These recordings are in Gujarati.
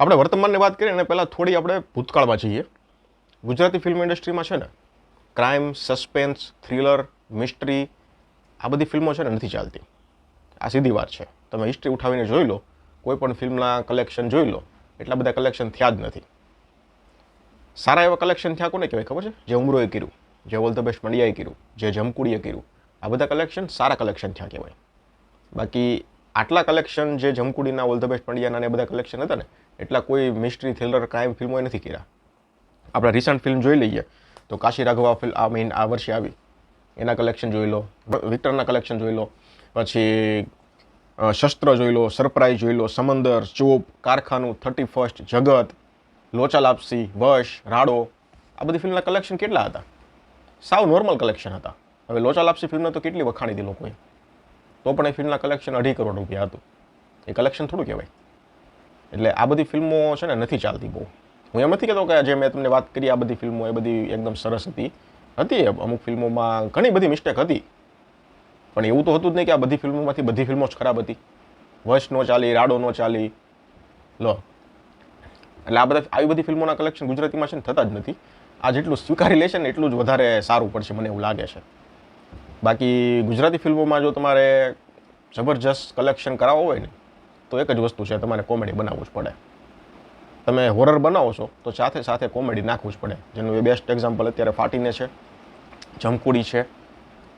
આપણે વર્તમાનની વાત કરીએ અને પહેલાં થોડી આપણે ભૂતકાળમાં જઈએ. ગુજરાતી ફિલ્મ ઇન્ડસ્ટ્રીમાં છે ને ક્રાઇમ સસ્પેન્સ થ્રિલર મિસ્ટ્રી આ બધી ફિલ્મો છે ને નથી ચાલતી. આ સીધી વાત છે. તમે હિસ્ટ્રી ઉઠાવીને જોઈ લો, કોઈ પણ ફિલ્મના કલેક્શન જોઈ લો, એટલા બધા કલેક્શન થયા જ નથી. સારા એવા કલેક્શન થયા કોને કહેવાય ખબર છે? જે ઉમરોએ કર્યું, જે બેસ્ટ મંડિયાએ કર્યું, જે જમકુડીએ કર્યું, આ બધા કલેક્શન સારા કલેક્શન થયા કહેવાય. બાકી આટલા કલેક્શન જે જમકુડીના ઓલ ધ બેસ્ટ પંડ્યાના ને બધા કલેક્શન હતા ને, એટલા કોઈ મિસ્ટ્રી થ્રિલર ક્રાઇમ ફિલ્મોએ નથી કર્યા. આપણે રિસન્ટ ફિલ્મ જોઈ લઈએ, તો કાશી રાઘવા ફિલ્મ આ મીન આ વર્ષે આવી. એના કલેક્શન જોઈ લો વિક્ટરના કલેક્શન જોઈ લો, પછી શસ્ત્ર જોઈ લો સરપ્રાઈઝ જોઈ લો, સમંદર, ચોપ, કારખાનું થર્ટી ફર્સ્ટ જગત, લોચા લાપસી, વશ, રાડો, આ બધી ફિલ્મના કલેક્શન કેટલા હતા? સાવ નોર્મલ કલેક્શન હતા. હવે લોચા લાપસી ફિલ્મને તો કેટલી વખાણી હતી લોકોએ? તો પણ એ ફિલ્મના કલેક્શન અઢી કરોડ રૂપિયા હતું. એ કલેક્શન થોડું કહેવાય. એટલે આ બધી ફિલ્મો છે ને નથી ચાલતી બહુ. હું એમ નથી કહેતો કે જે મેં તમને વાત કરી, આ બધી ફિલ્મો એ બધી એકદમ સરસ હતી. હતી અમુક ફિલ્મોમાં ઘણી બધી મિસ્ટેક હતી. પણ એવું તો હતું જ નહીં કે આ બધી ફિલ્મોમાંથી બધી ફિલ્મો જ ખરાબ હતી. વશ નો ચાલી, રાડો નો ચાલી. લો. એટલે આ બધા, આવી બધી ફિલ્મોના કલેક્શન ગુજરાતીમાં છે ને થતા જ નથી. આ જેટલું સ્વીકારી લેશે ને એટલું જ વધારે સારું પડશે, મને એવું લાગે છે. બાકી ગુજરાતી ફિલ્મોમાં જો તમારે જબરજસ્ત કલેક્શન કરાવવું હોય ને, તો એક જ વસ્તુ છે, તમારે કોમેડી બનાવવું જ પડે. તમે હોરર બનાવો છો, તો સાથે સાથે કોમેડી નાખવું જ પડે. જેનું એ બેસ્ટ એક્ઝામ્પલ અત્યારે ફાટીને છે, જમકુડી છે,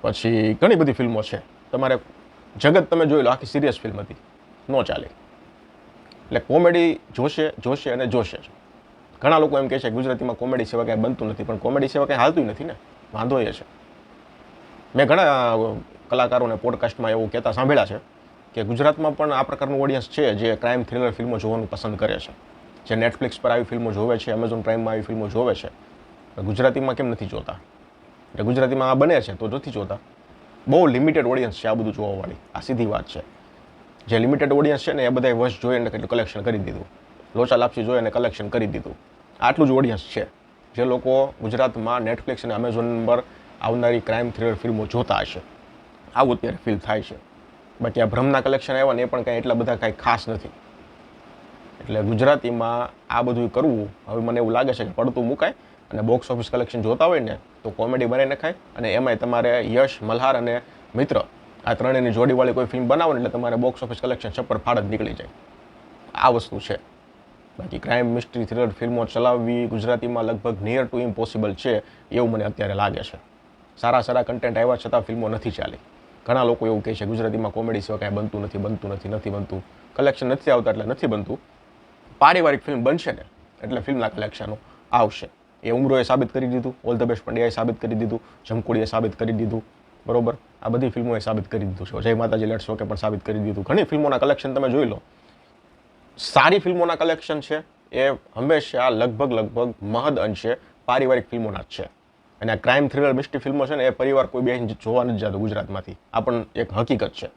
પછી ઘણી બધી ફિલ્મો છે. તમારે જગત તમે જોઈ લો, આખી સિરિયસ ફિલ્મ હતી. નો ચાલે. એટલે કોમેડી જોશે જોશે અને જોશે ઘણા લોકો એમ કહે છે ગુજરાતીમાં કોમેડી સિવાય કાંઈ બનતું નથી, પણ કોમેડી સિવાય કાંઈ હાલતું નથી ને. વાંધો એ છે. મેં ઘણા કલાકારોને પોડકાસ્ટમાં એવું કહેતા સાંભળ્યા છે કે ગુજરાતમાં પણ આ પ્રકારનું ઓડિયન્સ છે જે ક્રાઇમ થ્રિલર ફિલ્મો જોવાનું પસંદ કરે છે. જે નેટફ્લિક્સ પર આવી ફિલ્મો જોવે છે એમેઝોન પ્રાઇમમાં આવી ફિલ્મો જોવે છે. ગુજરાતીમાં કેમ નથી જોતા? એટલે ગુજરાતીમાં આ બને છે તો નથી જોતા. બહુ લિમિટેડ ઓડિયન્સ છે આ બધું જોવાવાળી. આ સીધી વાત છે. જે લિમિટેડ ઓડિયન્સ છે ને એ બધાએ વશ જોઈ અને કલેક્શન કરી દીધું. લોચા લાપસી જોઈ અને કલેક્શન કરી દીધું. આટલું જ ઓડિયન્સ છે. જે લોકો ગુજરાતમાં નેટફ્લિક્સ અને અમેઝોન પર આવનારી ક્રાઇમ થ્રિલર ફિલ્મો જોતા હશે. આવું અત્યારે ફીલ થાય છે. બાકી આ ભ્રમના કલેક્શન આવ્યા ને એ પણ કાંઈ એટલા બધા કાંઈ ખાસ નથી. એટલે ગુજરાતીમાં આ બધું કરવું હવે મને એવું લાગે છે કે પડતું મુકાય અને બોક્સ ઓફિસ કલેક્શન જોતા હોય ને તો કોમેડી બનાવી નખાય અને એમાંય તમારે યશ, મલ્હાર અને મિત્ર આ ત્રણેયની જોડીવાળી કોઈ ફિલ્મ બનાવો ને એટલે તમારે બોક્સ ઓફિસ કલેક્શન છપ્પર ફાડ જ નીકળી જાય. આ વસ્તુ છે. બાકી ક્રાઇમ મિસ્ટ્રી થ્રિલર ફિલ્મો ચલાવવી ગુજરાતીમાં લગભગ નિયર ટુ ઇમ્પોસિબલ છે એવું મને અત્યારે લાગે છે. સારા સારા કન્ટેન્ટ આવ્યા છતાં ફિલ્મો નથી ચાલી. ઘણા લોકો એવું કહે છે, ગુજરાતીમાં કોમેડી સિવાય કાંઈ બનતું નથી બનતું નથી નથી બનતું. કલેક્શન નથી આવતા એટલે નથી બનતું. પારિવારિક ફિલ્મ બનશે ને, એટલે ફિલ્મના કલેક્શનો આવશે. એ ઉમરોએ સાબિત કરી દીધું, ઓલ ધ બેસ્ટ પંડ્યાએ સાબિત કરી દીધું, જમકુડીએ સાબિત કરી દીધું, બરોબર? આ બધી ફિલ્મોએ સાબિત કરી દીધું છે. જય માતાજી લેટ્સ ઓકે પણ સાબિત કરી દીધું. ઘણી ફિલ્મોના કલેક્શન તમે જોઈ લો. સારી ફિલ્મોના કલેક્શન છે, એ હંમેશા લગભગ લગભગ મહદ અંશે પારિવારિક ફિલ્મોના જ છે. અને આ ક્રાઇમ થ્રિલર મિસ્ટ્રી ફિલ્મો છે ને, એ પરિવાર કોઈ બે જોવા નથી જતો ગુજરાતમાંથી. આ પણ એક હકીકત છે.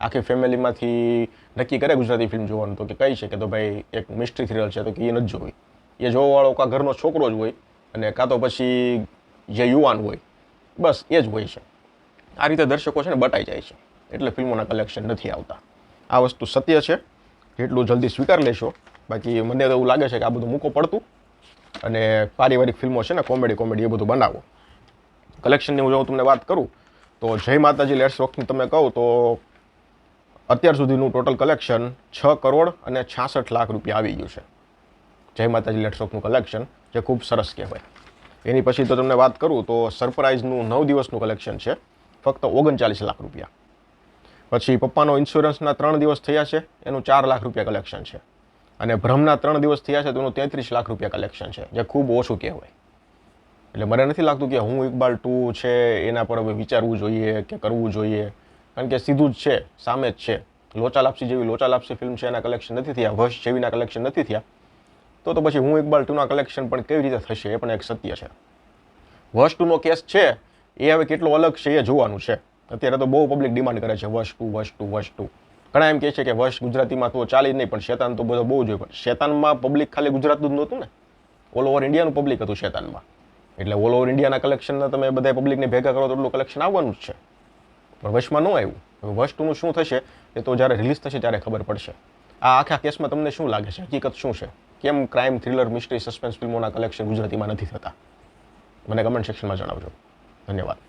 આખી ફેમિલીમાંથી નક્કી કરે ગુજરાતી ફિલ્મ જોવાનું તો કે કઈ છે કે તો ભાઈ, એક મિસ્ટ્રી થ્રિલર છે તો કે એ નથી જોવી. એ જોવાવાળો કાં ઘરનો છોકરો જ હોય અને કાં તો પછી જે યુવાન હોય, બસ એ જ હોય છે. આ રીતે દર્શકો છે ને બટાઈ જાય છે. એટલે ફિલ્મોના કલેક્શન નથી આવતા. આ વસ્તુ સત્ય છે. જેટલું જલ્દી સ્વીકાર લેશો, બાકી મને તો એવું લાગે છે કે આ બધું મૂકો પડતું. અને પારિવારિક ફિલ્મો છે ને, કોમેડી કોમેડી એ બધું બનાવો. કલેક્શનની હું જો તમને વાત કરું, તો જય માતાજી લેટ્સ રોકની તમે કહું તો અત્યાર સુધીનું ટોટલ કલેક્શન છ કરોડ અને છાસઠ લાખ રૂપિયા આવી ગયું છે. જય માતાજી લેટ્સ રોકનું કલેક્શન જે ખૂબ સરસ કહેવાય. એની પછી તો તમને વાત કરું તો સરપ્રાઇઝનું નવ દિવસનું કલેક્શન છે, ફક્ત ઓગણચાલીસ લાખ રૂપિયા. પછી પપ્પાનો ઇન્સ્યોરન્સના ત્રણ દિવસ થયા છે, એનું ચાર લાખ રૂપિયા કલેક્શન છે. અને ભ્રમના ત્રણ દિવસ થયા છે, તો એનું તેત્રીસ લાખ રૂપિયા કલેક્શન છે, જે ખૂબ ઓછું કહેવાય. એટલે મને નથી લાગતું કે હું ઇકબાલ ટુ છે, એના પર હવે વિચારવું જોઈએ કે કરવું જોઈએ. કારણ કે સીધું જ છે, સામે જ છે. લોચા લાપસી જેવી લોચા લાપસી ફિલ્મ છે, એના કલેક્શન નથી થયા. વશ જેવીના કલેક્શન નથી થયા. તો તો પછી હું ઇકબાલ ટુના કલેક્શન પણ કેવી રીતે થશે, એ પણ એક સત્ય છે. વશ ટુનો કેસ છે, એ હવે કેટલો અલગ છે, એ જોવાનું છે. અત્યારે તો બહુ પબ્લિક ડિમાન્ડ કરે છે, વશ ટુ વશ ટુ વશ ટુ. ઘણા એમ કહે છે કે વશ ગુજરાતીમાં તો ચાલી જ નહીં, પણ શેતાન તો બધો બહુ જોઈએ પણ શેતાનમાં પબ્લિક ખાલી ગુજરાતનું જ નહોતું ને? ઓલ ઓવર ઇન્ડિયાનું પબ્લિક હતું શેતાનમાં. એટલે ઓલ ઓવર ઇન્ડિયાના કલેક્શનના તમે બધા પબ્લિકને ભેગા કરો તો એટલું કલેક્શન આવવાનું જ છે. પણ વશમાં ન આવ્યું. હવે વશ ટુનું શું થશે એ તો જ્યારે રિલીઝ થશે ત્યારે ખબર પડશે. આ આખા કેસમાં તમને શું લાગે છે? હકીકત શું છે? કેમ ક્રાઇમ થ્રિલર મિસ્ટ્રી સસ્પેન્સ ફિલ્મોના કલેક્શન ગુજરાતીમાં નથી થતા? મને કમેન્ટ સેક્શનમાં જણાવજો. ધન્યવાદ.